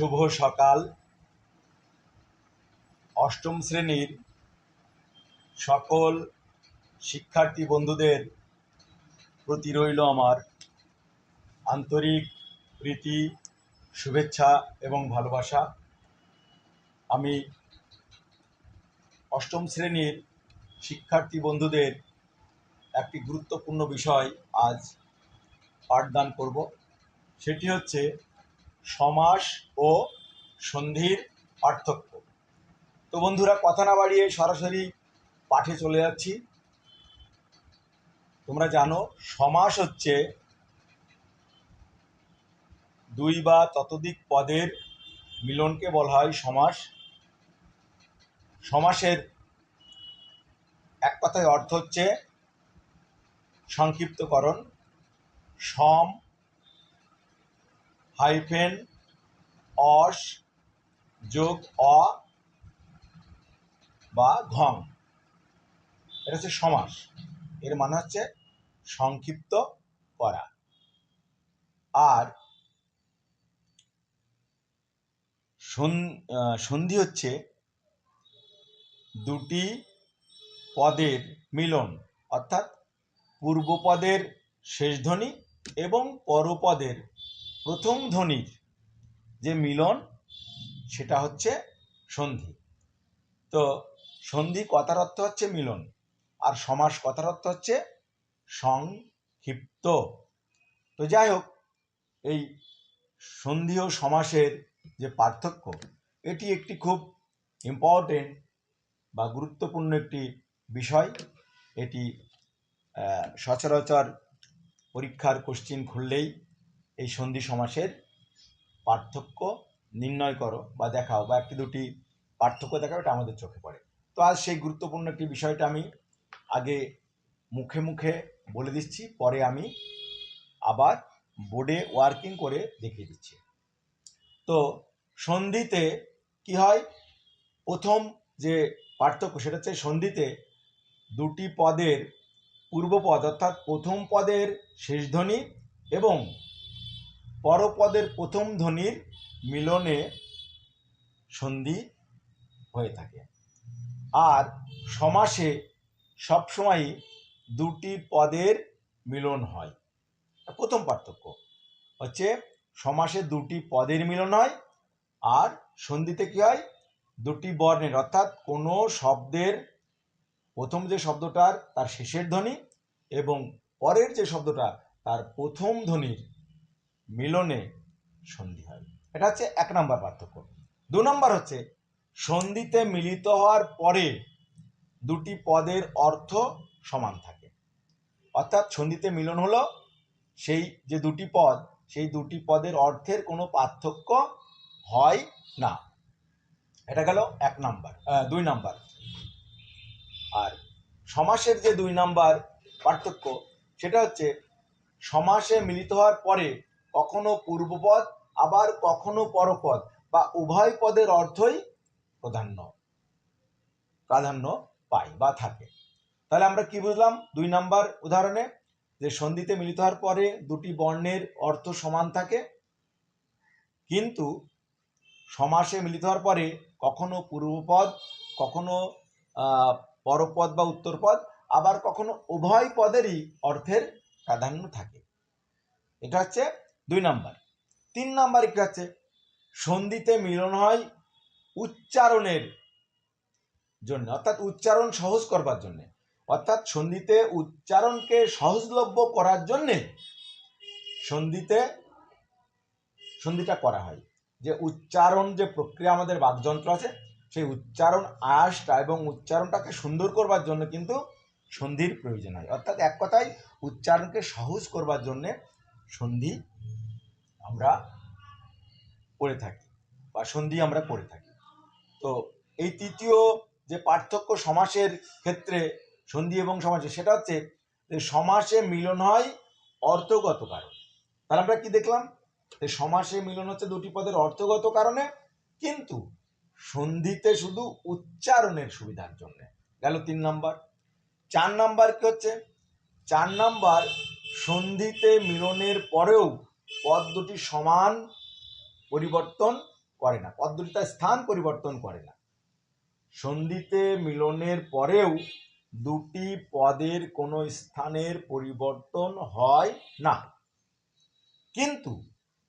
শুভ সকাল। অষ্টম শ্রেণির সকল শিক্ষার্থী বন্ধুদের প্রতি রইল আমার আন্তরিক প্রীতি, শুভেচ্ছা এবং ভালোবাসা। আমি অষ্টম শ্রেণির শিক্ষার্থী বন্ধুদের একটি গুরুত্বপূর্ণ বিষয় আজ পাঠদান করব। সেটি হচ্ছে সমাস ও সন্ধির পার্থক্য। তো বন্ধুরা, কথা না বাড়িয়ে সরাসরি পাঠে চলে যাচ্ছি। তোমরা জানো, সমাস হচ্ছে দুই বা ততোধিক পদের মিলনকে বলা হয় সমাস। সমাসের এক কথায় অর্থ হচ্ছে সংক্ষিপ্তকরণ, সম হাইফেন অস যোগ অ বা ঘং। এটা হচ্ছে সমাস। এর মানে হচ্ছে সংক্ষিপ্ত করা। আর সন্ধি হচ্ছে দুটি পদের মিলন, অর্থাৎ পূর্বপদের শেষ ধ্বনি এবং পরপদের প্রথম ধ্বনির যে মিলন, সেটা হচ্ছে সন্ধি। তো সন্ধি কথার অর্থ হচ্ছে মিলন, আর সমাস কথার অর্থ হচ্ছে সংক্ষিপ্ত। তো যাই হোক, এই সন্ধি ও সমাসের যে পার্থক্য, এটি একটি খুব ইম্পর্টেন্ট বা গুরুত্বপূর্ণ একটি বিষয়। এটি সচরাচর পরীক্ষার কোশ্চিন খুললেই এই সন্ধি সমাসের পার্থক্য নির্ণয় করো বা দেখাও বা একটি দুটি পার্থক্য দেখাও, এটা আমাদের চোখে পড়ে। তো আজ সেই গুরুত্বপূর্ণ একটি বিষয়টা আমি আগে মুখে মুখে বলে দিচ্ছি, পরে আমি আবার বোর্ডে ওয়ার্কিং করে দেখিয়ে দিচ্ছি। তো সন্ধিতে কি হয়? প্রথম যে পার্থক্য সেটা হচ্ছে সন্ধিতে দুটি পদের পূর্বপদ অর্থাৎ প্রথম পদের শেষ ধ্বনি এবং পরপদের প্রথম ধ্বনির মিলনে সন্ধি হয়ে থাকে। আর সমাসে সবসময়ই দুটি পদের মিলন হয়। প্রথম পার্থক্য হচ্ছে সমাসে দুটি পদের মিলন হয় আর সন্ধিতে কি হয়? দুটি বর্ণের, অর্থাৎ কোনো শব্দের, প্রথম যে শব্দটার তার শেষের ধ্বনি এবং পরের যে শব্দটা তার প্রথম ধ্বনির মিলনে সন্ধি হয়। এটা হচ্ছে এক নম্বর পার্থক্য। দু নম্বর হচ্ছে, সন্ধিতে মিলিত হওয়ার পরে দুটি পদের অর্থ সমান থাকে। অর্থাৎ সন্ধিতে মিলন হলো, সেই যে দুটি পদ, সেই দুটি পদের অর্থের কোনো পার্থক্য হয় না। এটা গেল এক নাম্বার দুই নাম্বার। আর সমাসের যে দুই নাম্বার পার্থক্য, সেটা হচ্ছে, সমাসে মিলিত হওয়ার পরে কখনো পূর্বপদ, আবার কখনো পরপদ, বা উভয় পদের অর্থই প্রাধান্য প্রাধান্য পায় বা থাকে। তাহলে আমরা কি বুঝলাম? দুই নাম্বার উদাহরণে, যে সন্ধিতে মিলিত হওয়ার পরে দুটি বর্ণের অর্থ সমান থাকে, কিন্তু সমাসে মিলিত হওয়ার পরে কখনো পূর্বপদ, কখনো পরপদ বা উত্তরপদ, আবার কখনো উভয় পদেরই অর্থের প্রাধান্য থাকে। এটা হচ্ছে দুই নাম্বার। তিন নাম্বার কি আছে? সন্ধিতে মিলন হয় উচ্চারণের জন্য, অর্থাৎ উচ্চারণ সহজ করবার জন্য। অর্থাৎ সন্ধিতে উচ্চারণকে সহজলভ্য করার জন্যে সন্ধিতে, সন্ধিটা করা হয়। যে উচ্চারণ, যে প্রক্রিয়া আমাদের বাকযন্ত্র আছে, সেই উচ্চারণ আয়াসটা এবং উচ্চারণটাকে সুন্দর করবার জন্য কিন্তু সন্ধির প্রয়োজন হয়। অর্থাৎ এক কথায় উচ্চারণকে সহজ করবার জন্যে সন্ধি আমরা করে থাকি বা সন্ধি আমরা করে থাকি। তো এই তৃতীয় যে পার্থক্য সমাসের ক্ষেত্রে সন্ধি এবং সমাসে, সেটা হচ্ছে যে সমাসে মিলন হয় অর্থগত কারণ। তাহলে আমরা কি দেখলাম? যে সমাসে মিলন হচ্ছে দুটি পদের অর্থগত কারণে, কিন্তু সন্ধিতে শুধু উচ্চারণের সুবিধার জন্য। গেল তিন নাম্বার। চার নাম্বার কি হচ্ছে, চার নাম্বার সন্ধিতে মিলনের পরেও পদ দুটি সমান পরিবর্তন করে না। পদ দুটি তার স্থান পরিবর্তন করে না। সন্ধিতে মিলনের পরেও দুটি পদের কোনো স্থানের পরিবর্তন হয় না। কিন্তু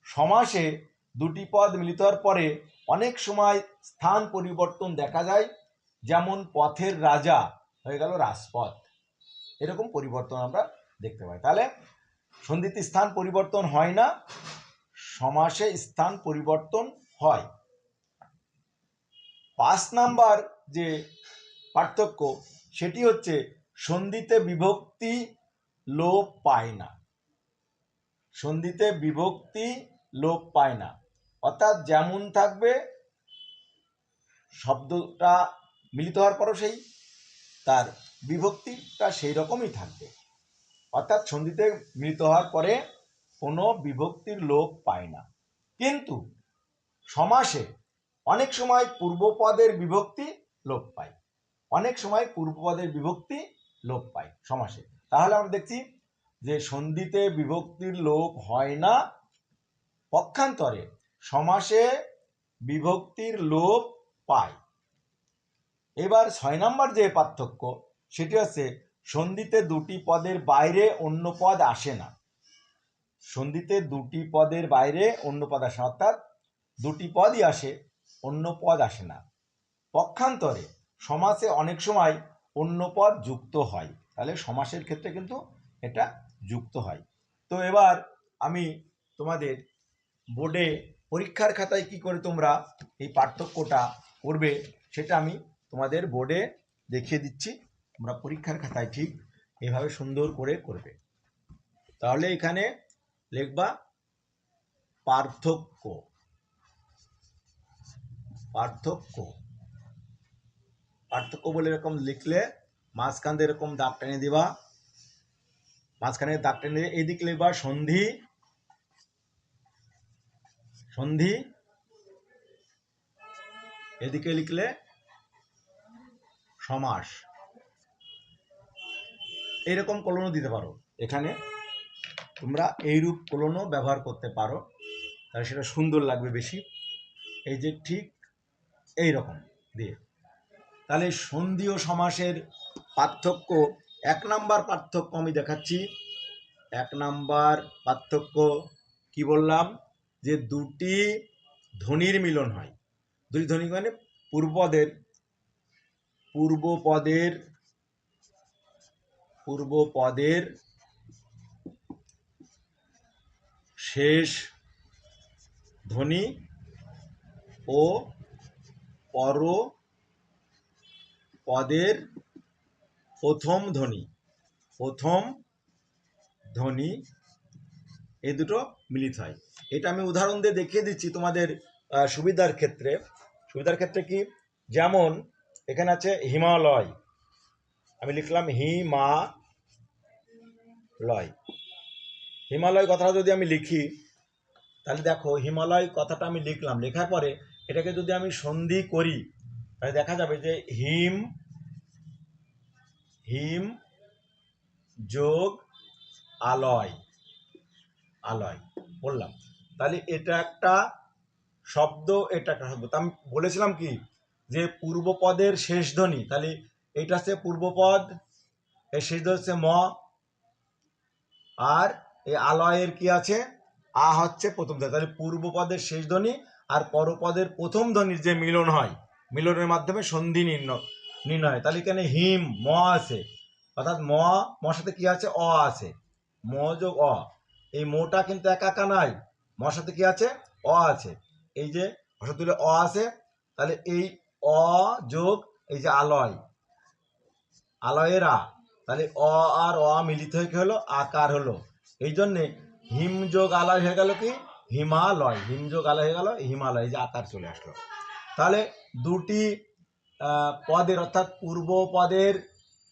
সমাসে দুটি পদ মিলিত হওয়ার পরে অনেক সময় স্থান পরিবর্তন দেখা যায়। যেমন পথের রাজা হয়ে গেল রাজপথ। এরকম পরিবর্তন আমরা দেখতে পাই। তাহলে সন্ধিতে স্থান পরিবর্তন হয় না, সমাসে স্থান পরিবর্তন হয়। পাঁচ নাম্বার যে পার্থক্য, সেটি হচ্ছে সন্ধিতে বিভক্তি লোপ পায় না। সন্ধিতে বিভক্তি লোপ পায় না। অর্থাৎ যেমন থাকবে, শব্দটা মিলিত হওয়ার পরও সেই, তার বিভক্তিটা সেই রকমই থাকবে। অর্থাৎ সন্ধিতে মিলিত হওয়ার পরে কোনো বিভক্তির লোপ পায় না। কিন্তু সমাসে অনেক সময় পূর্বপদের বিভক্তি লোপ পায়। অনেক সময় পূর্বপদের বিভক্তি লোপ পায় সমাসে। তাহলে আমরা দেখছি যে সন্ধিতে বিভক্তির লোপ হয় না। পক্ষান্তরে সমাসে বিভক্তির লোপ পায়। এবার ছয় নম্বর যে পার্থক্য, সেটি হচ্ছে সন্ধিতে দুটি পদের বাইরে অন্য পদ আসে না। সন্ধিতে দুটি পদের বাইরে অন্য পদ আসে অর্থাৎ দুটি পদই আসে, অন্য পদ আসে না। পক্ষান্তরে সমাসে অনেক সময় অন্য পদ যুক্ত হয়। তাহলে সমাসের ক্ষেত্রে কিন্তু এটা যুক্ত হয়। তো এবার আমি তোমাদের বোর্ডে পরীক্ষার খাতায় কি করে তোমরা এই পার্থক্যটা করবে, সেটা আমি তোমাদের বোর্ডে দেখিয়ে দিচ্ছি। তোমরা পরীক্ষার খাতায় ঠিক এভাবে সুন্দর করে করবে। তাহলে এখানে লিখবা পার্থক্য। পার্থক্য। পার্থক্য বলে এরকম লিখলে মাঝখান দিয়ে এরকম দাগ টেনে দিবা। মাঝখানে দাগ টেনে এইদিকে লিখবা সন্ধি। সন্ধি। এদিকে লিখলে সমাস। এইরকম কলনও দিতে পারো। এখানে তোমরা এইরূপ কলনও ব্যবহার করতে পারো। তাহলে সেটা সুন্দর লাগবে বেশি। এই যে ঠিক এই রকম দিয়ে। তাহলে সন্ধি ও সমাসের পার্থক্য, এক নাম্বার পার্থক্য আমি দেখাচ্ছি। এক নাম্বার পার্থক্য কি বললাম? যে দুটি ধ্বনির মিলন হয়। দুটি ধ্বনি মানে পূর্বপদের পূর্বপদের পূর্বপদের শেষ ধ্বনি ও পর পদের প্রথম ধ্বনি। প্রথম ধ্বনি এই দুটো মিলিত হয়। এটা আমি উদাহরণ দিয়ে দেখিয়ে দিচ্ছি তোমাদের সুবিধার ক্ষেত্রে। সুবিধার ক্ষেত্রে কি? যেমন এখানে আছে হিমালয়। আমি লিখলাম হিমা লয় হিমালয় কথাটা যদি আমি লিখি, তাহলে দেখো হিমালয় কথাটা আমি লিখলাম। লেখার পরে এটাকে যদি আমি সন্ধি করি, তাহলে দেখা যাবে যে হিম হিম যোগ আলয় আলয়, বললাম। তাহলে এটা একটা শব্দ, এটা একটা শব্দ। তা আমি বলেছিলাম কি? যে পূর্বপদের শেষ ধ্বনি তাহলে এটা হচ্ছে পূর্বপদ এই শেষ হচ্ছে ম, আর এই আলয়ের কি আছে? আ হচ্ছে প্রথম ধ্বনি। তাহলে পূর্বপদের শেষ ধ্বনি আর পরপদের প্রথম ধ্বনির যে মিলন হয়, মিলনের মাধ্যমে সন্ধি নির্ণয় নির্ণয়। তাহলে এখানে হিম, ম আছে। অর্থাৎ ম, মর সাথে কি আছে? অ আছে। ম যোগ অ। এই মোটা কিন্তু একা একা নাই মর সাথে কি আছে? অ আছে। এই যে তুলে অ আছে, তাহলে এই অ যোগ এই যে আলয়। আলয়ের। তাহলে অ আর অ মিলিত হয়ে হলো? আকার হলো। এই জন্যে হিম যোগ আলয় হয়ে গেল কি? হিমালয়। হিম যোগ আলয় হয়ে গেল হিমালয়। যে আকার চলে আসলো। তাহলে দুটি পদের অর্থাৎ পূর্ব পদের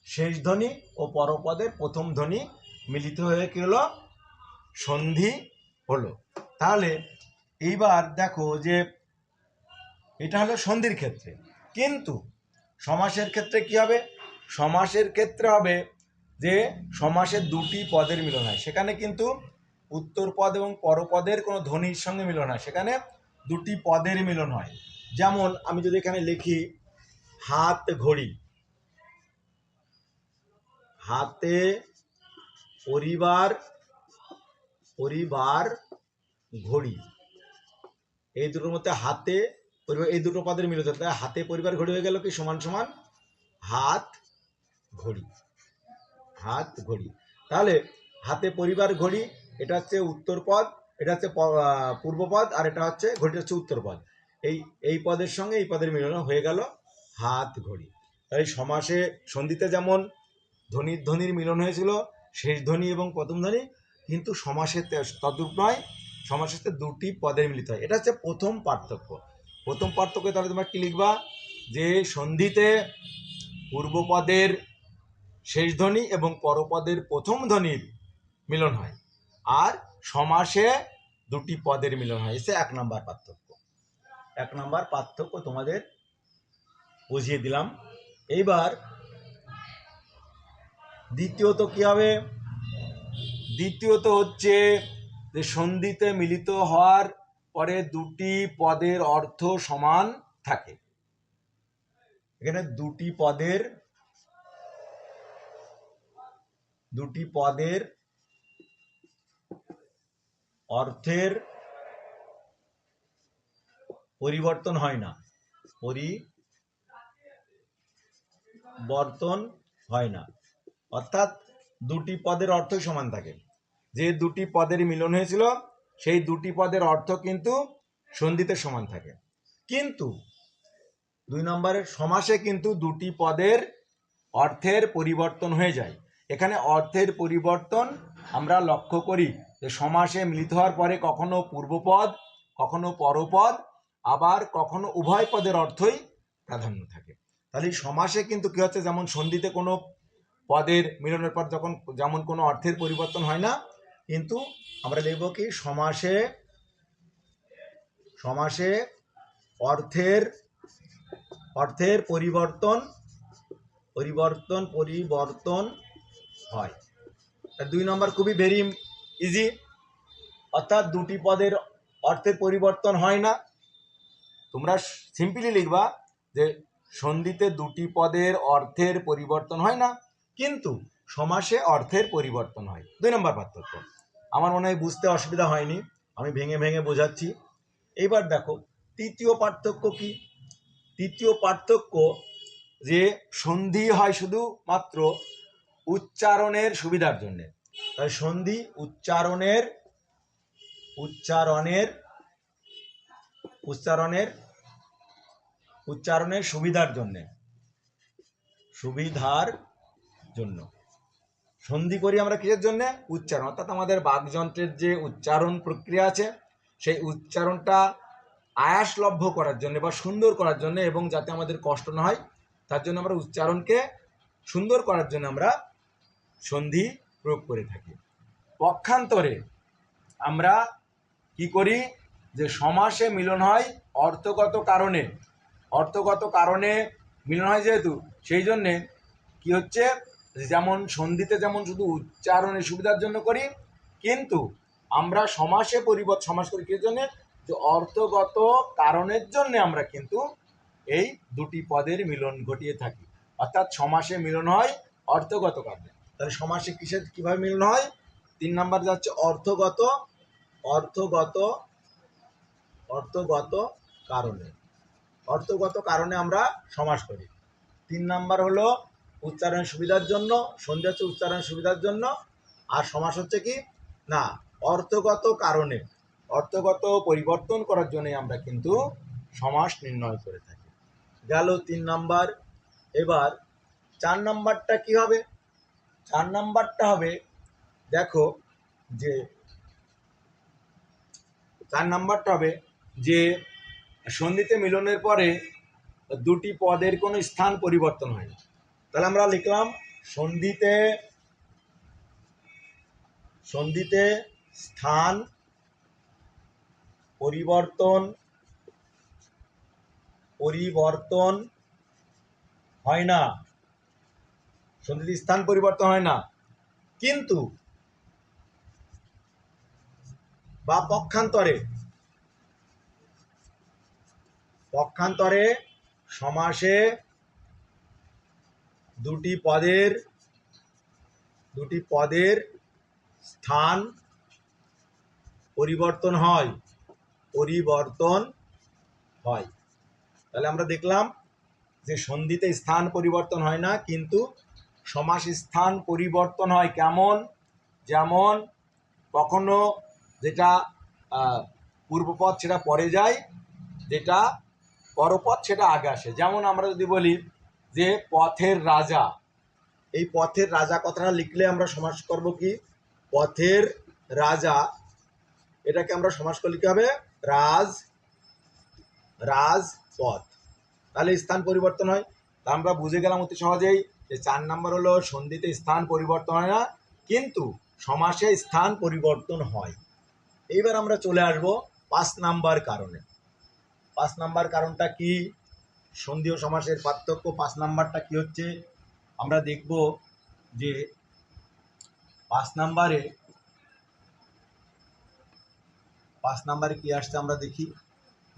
শেষ ধ্বনি ও পরপদের প্রথম ধ্বনি মিলিত হয়ে কি হলো? সন্ধি হলো। তাহলে এইবার দেখো যে এটা হলো সন্ধির ক্ষেত্রে। কিন্তু সমাসের ক্ষেত্রে কি হবে? সমাসের ক্ষেত্রে হবে যে সমাসের দুটি পদের মিলন হয়। সেখানে কিন্তু উত্তর পদ এবং পরপদের কোনো ধ্বনির সঙ্গে মিলন হয়। সেখানে দুটি পদের মিলন হয়। যেমন আমি যদি এখানে লিখি, হাত ঘড়ি। হাতে পরিবার পরিবার ঘড়ি। এই দুটোর মধ্যে হাতে পরিবার, এই দুটো পদের তাই হাতে পরিবার ঘড়ি হয়ে গেল কি? সমান সমান হাত ঘড়ি। হাত ঘড়ি। তাহলে হাতে পরিবার ঘড়ি, এটা হচ্ছে উত্তর পদ এটা হচ্ছে পূর্ব পদ আর এটা হচ্ছে, ঘড়িটা হচ্ছে উত্তর পদ এই এই পদের সঙ্গে এই পদের মিলন হয়ে গেল হাত ঘড়ি। তাই সমাসে সন্ধিতে যেমন ধ্বনির ধ্বনির মিলন হয়েছিল, শেষ ধ্বনি এবং প্রথম ধ্বনি, কিন্তু সমাসে তদ্রূপ নয় সমাসেতে দুটি পদের মিলিত হয়। এটা হচ্ছে প্রথম পার্থক্য। প্রথম পার্থক্য তাহলে তোমরা কি লিখবা? যে সন্ধিতে পূর্বপদের শেষ ধ্বনি এবং পরপদের প্রথম ধ্বনির মিলন হয়। আর সমাসে দুটি পদের মিলন হয়। এসে এক নম্বর পার্থক্য। এক নম্বর পার্থক্য তোমাদের বুঝিয়ে দিলাম। এইবার দ্বিতীয়ত কি হবে? দ্বিতীয়ত হচ্ছে যে সন্ধিতে মিলিত হওয়ার পরে দুটি পদের অর্থ সমান থাকে। এখানে দুটি পদের দুটি পদের অর্থের পরিবর্তন হয় না। পরিবর্তন হয় না। অর্থাৎ দুটি পদের অর্থ সমান থাকে। যে দুটি পদের মিলন হয়েছিল, সেই দুটি পদের অর্থ কিন্তু সন্ধিতে সমান থাকে। কিন্তু দুই নম্বরের সমাসে কিন্তু দুটি পদের অর্থের পরিবর্তন হয়ে যায়। এখানে অর্থের পরিবর্তন আমরা লক্ষ্য করি যে সমাসে মিলিত হওয়ার পরে কখনো পূর্বপদ, কখনো পরপদ, আবার কখনো উভয় পদের অর্থই প্রাধান্য থাকে। তাহলে সমাসে কিন্তু কি হচ্ছে? যেমন সন্ধিতে কোনো পদের মিলনের পর যখন যেমন কোনো অর্থের পরিবর্তন হয় না, কিন্তু আমরা দেখব কি সমাসে সমাসে অর্থের অর্থের পরিবর্তন পরিবর্তন পরিবর্তন হয়। দুই নম্বর খুবই ভেরি ইজি অর্থাৎ দুটি পদের অর্থের পরিবর্তন হয় না। তোমরা সিম্পলি লিখবা যে সন্ধিতে দুটি পদের অর্থের পরিবর্তন হয় না, কিন্তু সমাসে অর্থের পরিবর্তন হয়। দুই নম্বর পার্থক্য। আমার মনে হয় বুঝতে অসুবিধা হয়নি। আমি ভেঙে ভেঙে বোঝাচ্ছি। এইবার দেখো, তৃতীয় পার্থক্য কি? তৃতীয় পার্থক্য যে সন্ধি হয় শুধু মাত্র উচ্চারণের সুবিধার জন্যে। তাই সন্ধি উচ্চারণের উচ্চারণের উচ্চারণের উচ্চারণের সুবিধার জন্যে। সুবিধার জন্য। সন্ধি করি আমরা কিসের জন্য? উচ্চারণ। অর্থাৎ আমাদের বাকযন্ত্রের যে উচ্চারণ প্রক্রিয়া আছে, সেই উচ্চারণটা আয়াসলভ্য করার জন্য বা সুন্দর করার জন্য এবং যাতে আমাদের কষ্ট না হয়, তার জন্য আমরা উচ্চারণকে সুন্দর করার জন্য আমরা সন্ধি প্রয়োগ করে থাকি। পক্ষান্তরে আমরা কি করি যে সমাসে মিলন হয় অর্থগত কারণে। অর্থগত কারণে মিলন হয় যেহেতু, সেই জন্যে কি হচ্ছে? যেমন সন্ধিতে যেমন শুধু উচ্চারণের সুবিধার জন্য করি, কিন্তু আমরা সমাসে পরিবর্তন সমাস করি কিসের জন্যে? যে অর্থগত কারণের জন্য আমরা কিন্তু এই দুটি পদের মিলন ঘটিয়ে থাকি। অর্থাৎ সমাসে মিলন হয় অর্থগত কারণে। তাহলে সমাসে কিসের কীভাবে মিলন হয়? তিন নাম্বার যাচ্ছে অর্থগত অর্থগত অর্থগত কারণে। অর্থগত কারণে আমরা সমাস করি। তিন নাম্বার হলো উচ্চারণ সুবিধার জন্য, সন্ধি হচ্ছে উচ্চারণ সুবিধার জন্য, আর সমাস হচ্ছে কি? না, অর্থগত কারণে। অর্থগত পরিবর্তন করার জন্যই আমরা কিন্তু সমাস নির্ণয় করে থাকি। গেল তিন নাম্বার। এবার চার নাম্বারটা কি হবে? চার নাম্বারটা হবে, দেখো যে, চার নাম্বারটা হবে যে, সন্ধিতে মিলনের পরে দুটি পদের কোনো স্থান পরিবর্তন হয় না। তাহলে আমরা লিখলাম, সন্ধিতে সন্ধিতে স্থান পরিবর্তন পরিবর্তন হয় না। সন্ধিতে স্থান পরিবর্তন হয় না। কিন্তু বা পক্ষান্তরে পক্ষান্তরে সমাসে দুটি পদের দুটি পদের স্থান পরিবর্তন হয় পরিবর্তন হয়। তাহলে আমরা দেখলাম যে সন্ধিতে স্থান পরিবর্তন হয় না, কিন্তু সমাস স্থান পরিবর্তন হয় কেমন? যেমন কখনো যেটা পূর্বপদ সেটা পরে যায়, যেটা পরপদ সেটা আগে আসে। যেমন আমরা যদি বলি যে পথের রাজা, এই পথের রাজা কথাটা লিখলে আমরা সমাস করব কি? পথের রাজা, এটাকে আমরা সমাস করে লিখতে হবে? রাজ, রাজপথ। তাহলে স্থান পরিবর্তন হয়। তা আমরা বুঝে গেলাম অতি সহজেই। যে চার নাম্বার হলো, সন্ধিতে স্থান পরিবর্তন হয় না, কিন্তু সমাসে স্থান পরিবর্তন হয়। এইবার আমরা চলে আসব পাঁচ নাম্বার কারণে। পাঁচ নাম্বার কারণটা কি? সন্ধি ও সমাসের পার্থক্য পাঁচ নাম্বারটা কি হচ্ছে? আমরা দেখব যে পাঁচ নাম্বারে পাঁচ নাম্বারে কি আসছে আমরা দেখি?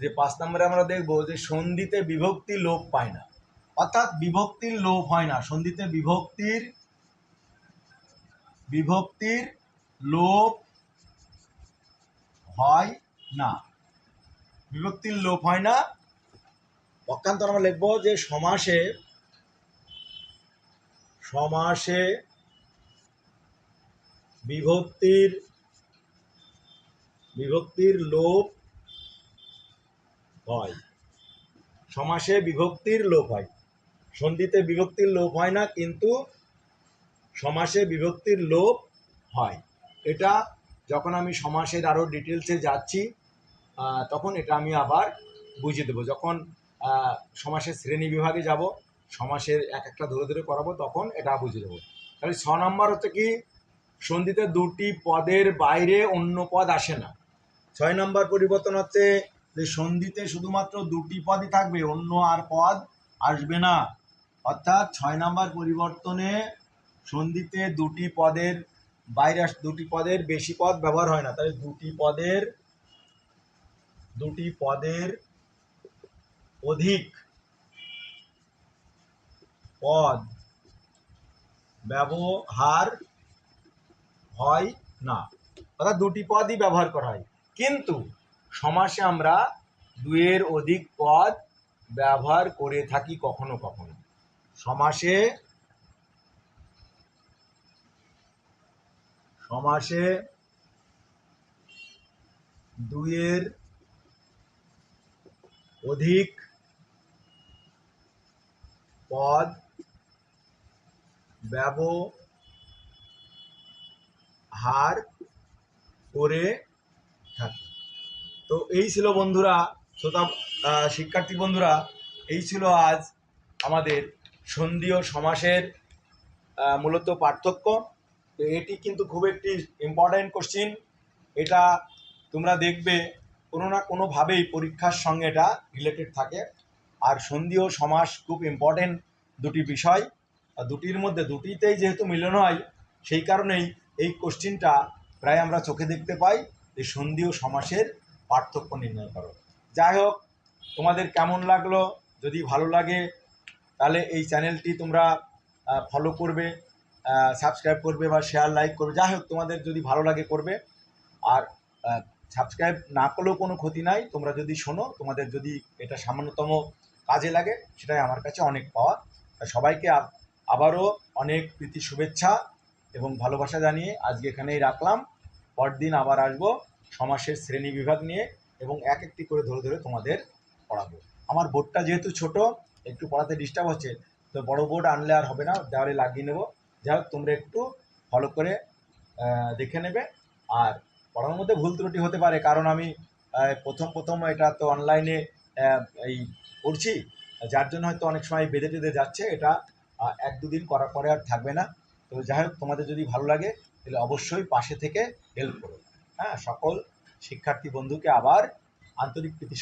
যে পাঁচ নাম্বারে আমরা দেখব যে সন্ধিতে বিভক্তি লোপ পায় না। অর্থাৎ বিভক্তির লোপ হয় না। সন্ধিতে বিভক্তির বিভক্তির লোপ হয় না। বিভক্তির লোপ হয় না। পক্ষান্তর আমরা লিখব যে সমাসে সমাসে বিভক্তির বিভক্তির লোপ হয়। সমাসে বিভক্তির লোপ হয়। সন্ধিতে বিভক্তির লোপ হয় না, কিন্তু সমাসে বিভক্তির লোপ হয়। এটা যখন আমি সমাসের আরও ডিটেলসে যাচ্ছি তখন এটা আমি আবার বুঝিয়ে দেবো। যখন সমাসের শ্রেণি বিভাগে যাব, সমাসের এক একটা ধরে ধরে করাবো, তখন এটা বুঝিয়ে দেবো। তাহলে ছ নম্বর হচ্ছে কি? সন্ধিতে দুটি পদের বাইরে অন্য পদ আসে না। ছয় নম্বর পরিবর্তন হচ্ছে যে সন্ধিতে শুধুমাত্র দুটি পদই থাকবে, অন্য আর পদ আসবে না। অর্থাৎ ছয় নম্বর পরিবর্তনে সন্ধিতে দুটি পদের বাইরে দুটি পদের বেশি পদ ব্যবহার হয় না। তাহলে দুটি পদের দুটি পদের অধিক পদ ব্যবহার হয় না। অর্থাৎ দুটি পদই ব্যবহার করা হয়। কিন্তু সমাসে আমরা দুয়ের অধিক পদ ব্যবহার করে থাকি কখনো কখনো। সমাসে সমাসে দুইয়ের অধিক পদ ব্যবহার করে থাকে। তো এই ছিল বন্ধুরা, শ্রোতা শিক্ষার্থী বন্ধুরা, এই ছিল আজ আমাদের সন্ধি ও সমাসের মূলত পার্থক্য। তো এটি কিন্তু খুব একটি ইম্পর্ট্যান্ট কোশ্চিন এটা তোমরা দেখবে কোনো না কোনোভাবেই পরীক্ষার সঙ্গে এটা রিলেটেড থাকে। আর সন্ধি ও সমাস খুব ইম্পর্টেন্ট দুটি বিষয়। আর দুটির মধ্যে দুটিতেই যেহেতু মিলন হয়, সেই কারণেই এই কোশ্চিনটা প্রায় আমরা চোখে দেখতে পাই যে সন্ধি ও সমাসের পার্থক্য নির্ণয় করো। যাই হোক, তোমাদের কেমন লাগল? যদি ভালো লাগে তাহলে এই চ্যানেলটি তোমরা ফলো করবে সাবস্ক্রাইব করবে বা শেয়ার লাইক করবে, যাই হোক তোমাদের যদি ভালো লাগে করবে। আর সাবস্ক্রাইব না করলেও কোনো ক্ষতি নাই, তোমরা যদি শোনো, তোমাদের যদি এটা সামান্যতম কাজে লাগে, সেটাই আমার কাছে অনেক পাওয়া। সবাইকে আবারও অনেক প্রীতি, শুভেচ্ছা এবং ভালোবাসা জানিয়ে আজকে এখানেই রাখলাম। পরদিন আবার আসব সমাসের শ্রেণি বিভাগ নিয়ে এবং এক একটি করে ধরে ধরে তোমাদের পড়াবো। আমার বোর্ডটা যেহেতু ছোট একটু পড়াতে ডিস্টার্ব হচ্ছে, তো বড় বোর্ড আনলে আর হবে না দেওয়ালে লাগিয়ে নেব। যাই হোক, তোমরা একটু ফলো করে দেখে নেবে। আর পড়ানোর মধ্যে ভুল ত্রুটি হতে পারে, কারণ আমি প্রথম প্রথম এটা তো অনলাইনে এই করছি, যার জন্য হয়তো অনেক সময় বেঁধে বেঁধে যাচ্ছে, এটা এক দুদিন করার পরে আর থাকবে না। তো যাই হোক, তোমাদের যদি ভালো লাগে, তাহলে অবশ্যই পাশে থেকে হেল্প করো। হ্যাঁ সকল শিক্ষার্থী বন্ধুকে আবার আন্তরিক প্রীতি